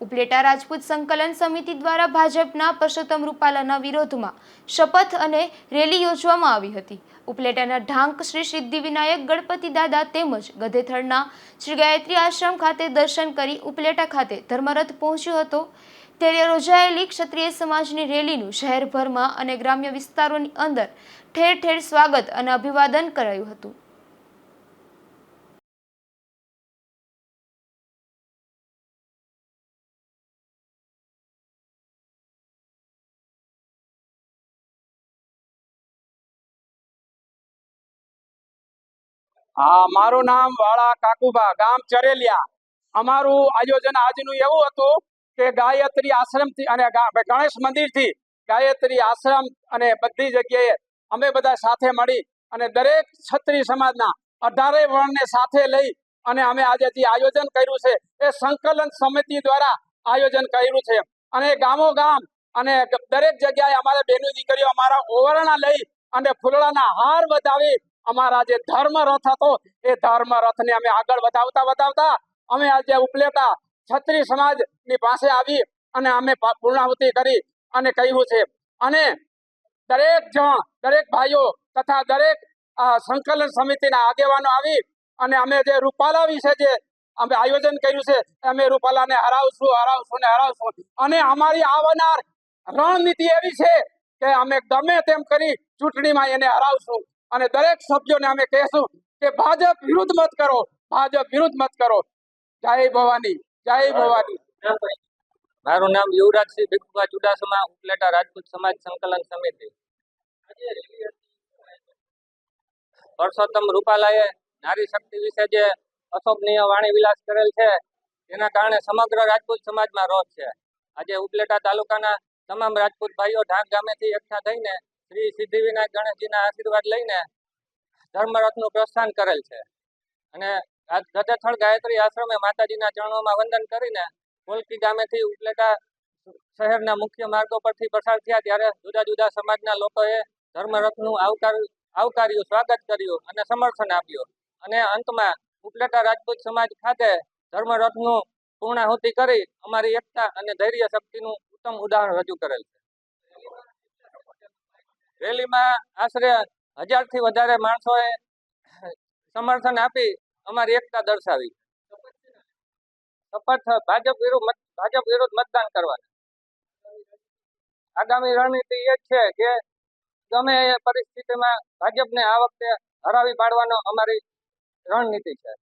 ઉપલેટા રાજપૂત સંકલન સમિતિ દ્વારા ભાજપના પરસોત્તમ રૂપાલાના વિરોધમાં શપથ અને રેલી યોજવામાં આવી હતી. ઉપલેટાના ઢાંક શ્રી સિદ્ધિ વિનાયક ગણપતિ દાદા તેમજ ગધેથળના શ્રી ગાયત્રી આશ્રમ ખાતે દર્શન કરી ઉપલેટા ખાતે ધર્મરથ પહોંચ્યો હતો. ત્યારે યોજાયેલી ક્ષત્રિય સમાજની રેલીનું શહેરભરમાં અને ગ્રામ્ય વિસ્તારોની અંદર ઠેર ઠેર સ્વાગત અને અભિવાદન કરાયું હતું. હા, મારું નામ વાળા કાકુબા ગામ ચરેલિયા. અમારું આયોજન આજનું એવું હતું કે ગાયત્રી આશ્રમથી અને ગણેશ મંદિરથી ગાયત્રી આશ્રમ અને બધી જગ્યાએ અમે બધા સાથે મળી અને દરેક છત્રી સમાજના અઢારે વર્ણને સાથે લઈ અને અમે આજે જે આયોજન કર્યું છે એ સંકલન સમિતિ દ્વારા આયોજન કર્યું છે. અને ગામો ગામ અને દરેક જગ્યાએ અમારે બહેનો દીકરીઓ અમારા ઓવરણા લઈ અને ફૂલડાના હાર વધાવી અમારા જે ધર્મ હતો, એ ધર્મ રથને અમે આગળ વધાવતા વધાવતા અમે આજે ઉપલેટા છત્રી સમાજની પાસે આવી અને અમે પૂર્ણાહુતિ કરી અને કહ્યું છે. અને દરેક જણ, દરેક ભાઈઓ તથા દરેક સંકલન સમિતિના આગેવાનો આવી અને અમે જે રૂપાલા વિશે જે અમે આયોજન કર્યું છે, અમે રૂપાલાને હરાવશું હરાવશું ને હરાવશું. અને અમારી આવનાર રણનીતિ એવી છે કે અમે ગમે તેમ કરી ચૂંટણીમાં એને હરાવશું. અને દરેક સભ્યોને અમે કહેશું કે ભાજપ વિરુદ્ધ મત કરો, ભાજપ વિરુદ્ધ મત કરો. જય ભવાની જય ભવાની. મારું નામ યુવરાજસિંહ ભીખુભા ચુડાસમા, ઉપલેટા રાજપૂત સમાજ સંકલન સમિતિ. પરસોત્તમ રૂપાલાએ નારી શક્તિ વિશે જે અશોભનીય વાણી વિલાસ કરેલ છે તેના કારણે સમગ્ર રાજપૂત સમાજમાં રોષ છે. આજે ઉપલેટા તાલુકાના તમામ રાજપૂત ભાઈઓ ઢાક ગામેથી એકઠા થઈને શ્રી સિદ્ધિવિનાયક ગણેશજીના આશીર્વાદ લઈને ધર્મરથનું પ્રસ્થાન કરેલ છે. અને આ ગજેથળ ગાયત્રી આશ્રમે માતાજીના ચરણોમાં વંદન કરીને કોલકી ગામેથી ઉપલેટા શહેરના મુખ્ય માર્ગો પરથી પસાર થયા ત્યારે જુદા જુદા સમાજના લોકોએ ધર્મરથનું આવકાર, આવકાર્યું, સ્વાગત કર્યું અને સમર્થન આપ્યું. અને અંતમાં ઉપલેટા રાજપૂત સમાજ ખાતે ધર્મરથનું પૂર્ણાહુતિ કરી અમારી એકતા અને ધૈર્ય શક્તિનું ઉત્તમ ઉદાહરણ રજૂ કરેલ છે. રેલીમાં આશરે હજારથી વધારે માણસોએ સમર્થન આપી અમારી એકતા દર્શાવી. શપથ ભાજપ વિરુદ્ધ ભાજપ વિરુદ્ધ મતદાન કરવાનું. આગામી રણનીતિ એ જ છે કે ગમે એ પરિસ્થિતિમાં ભાજપને આ વખતે હરાવી પાડવાનો અમારી રણનીતિ છે.